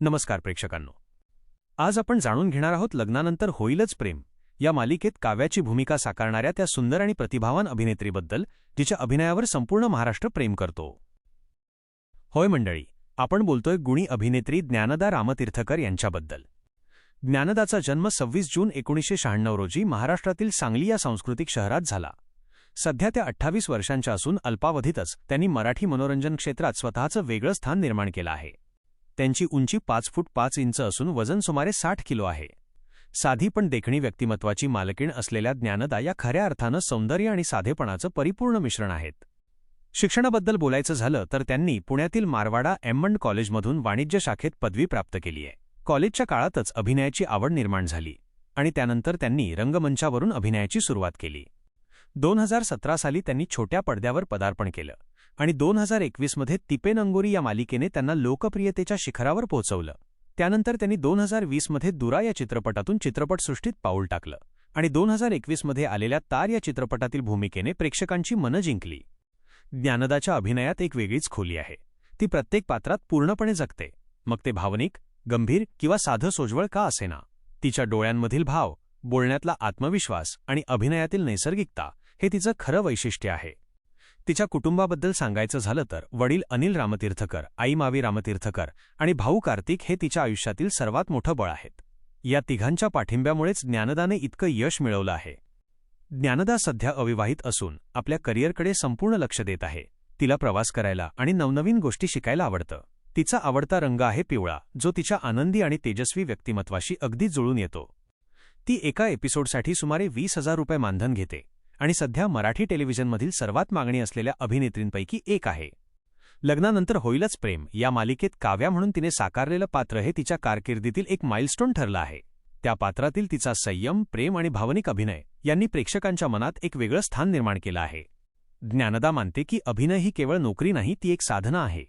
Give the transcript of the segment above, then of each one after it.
नमस्कार प्रेक्षकांनो. आज आपण जाणून घेणार आहोत लग्नानंतर होईलच प्रेम या मालिकेत काव्याची भूमिका साकारणाऱ्या त्या सुंदर आणि प्रतिभावान अभिनेत्रीबद्दल जिच्या अभिनयावर संपूर्ण महाराष्ट्र प्रेम करतो. होय मंडळी आपण बोलतोय गुणी अभिनेत्री ज्ञानदा रामतीर्थकर यांच्याबद्दल. ज्ञानदाचा जन्म सव्वीस जून एकोणीसशे शहाण्णव रोजी महाराष्ट्रातील सांगली या सांस्कृतिक शहरात झाला. सध्या त्या अठ्ठावीस वर्षांच्या असून अल्पावधीतच त्यांनी मराठी मनोरंजन क्षेत्रात स्वतःचं वेगळं स्थान निर्माण केलं आहे. त्यांची उंची पाच फूट पाच इंच असून वजन सुमारे साठ किलो आहे. साधी पण देखणी व्यक्तिमत्वाची मालकीण असलेल्या ज्ञानदा या खऱ्या अर्थानं सौंदर्य आणि साधेपणाचं परिपूर्ण मिश्रण आहेत. शिक्षणाबद्दल बोलायचं झालं तर त्यांनी पुण्यातील मारवाडा एम्मंड कॉलेजमधून वाणिज्य शाखेत पदवी प्राप्त केली आहे. कॉलेजच्या काळातच अभिनयाची आवड निर्माण झाली आणि त्यानंतर त्यांनी रंगमंचावरून अभिनयाची सुरुवात केली. दोन हजार सतरा साली त्यांनी छोट्या पडद्यावर पदार्पण केलं. आणि दोन हजार एकवीसमध्ये तिपेनंगोरी या मालिकेने त्यांना लोकप्रियतेच्या शिखरावर पोहोचवलं. त्यानंतर त्यांनी दोन हजार वीसमध्ये दुरा या चित्रपटातून चित्रपटसृष्टीत पाऊल टाकलं आणि दोन हजार एकवीसमध्ये आलेल्या तार या चित्रपटातील भूमिकेने प्रेक्षकांची मनं जिंकली. ज्ञानदाच्या अभिनयात एक वेगळीच खोली आहे. ती प्रत्येक पात्रात पूर्णपणे जगते. मग ते भावनिक गंभीर किंवा साधं सोज्वळ का असेना? तिच्या डोळ्यांमधील भाव बोलण्यातला आत्मविश्वास आणि अभिनयातील नैसर्गिकता हे तिचं खरं वैशिष्ट्य आहे. तिच्या कुटुंबाबद्दल सांगायचं झालं तर वडील अनिल रामतीर्थकर आई मावी रामतीर्थकर आणि भाऊ कार्तिक हे तिच्या आयुष्यातील सर्वात मोठं बळ आहेत. या तिघांच्या पाठिंब्यामुळेच ज्ञानदाने इतकं यश मिळवलं आहे. ज्ञानदा सध्या अविवाहित असून आपल्या करिअरकडे संपूर्ण लक्ष देत आहे. तिला प्रवास करायला आणि नवनवीन गोष्टी शिकायला आवडतं. तिचा आवडता रंग आहे पिवळा जो तिच्या आनंदी आणि तेजस्वी व्यक्तिमत्वाशी अगदी जुळून येतो. ती एका एपिसोडसाठी सुमारे वीस हजार रुपये मानधन घेते. आणि सध्या मराठी टेलिव्हिजनमधील सर्वात मागणी असलेल्या अभिनेत्रींपैकी एक आहे. लग्नानंतर होईलच प्रेम या मालिकेत काव्या म्हणून तिने साकारलेलं पात्र हे तिच्या कारकिर्दीतील एक माइलस्टोन ठरलं आहे. त्या पात्रातील तिचा संयम प्रेम आणि भावनिक अभिनय यांनी प्रेक्षकांच्या मनात एक वेगळं स्थान निर्माण केलं आहे. ज्ञानदा मानते की अभिनय ही केवळ नोकरी नाही ती एक साधना आहे.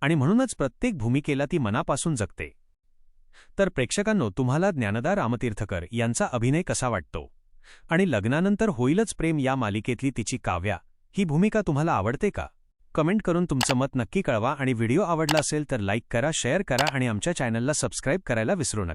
आणि म्हणूनच प्रत्येक भूमिकेला ती मनापासून जगते. तर प्रेक्षकांनो तुम्हाला ज्ञानदा रामतीर्थकर यांचा अभिनय कसा वाटतो? आणि लग्नानंतर होईलच प्रेम या मालिकेतली तिची काव्या. ही भूमिका तुम्हाला आवडते का? कमेंट करून तुमचं मत नक्की कळवा आणि व्हिडिओ आवडला असेल तर लाईक करा शेअर करा आणि आमच्या चॅनलला सबस्क्राईब करायला विसरू नका.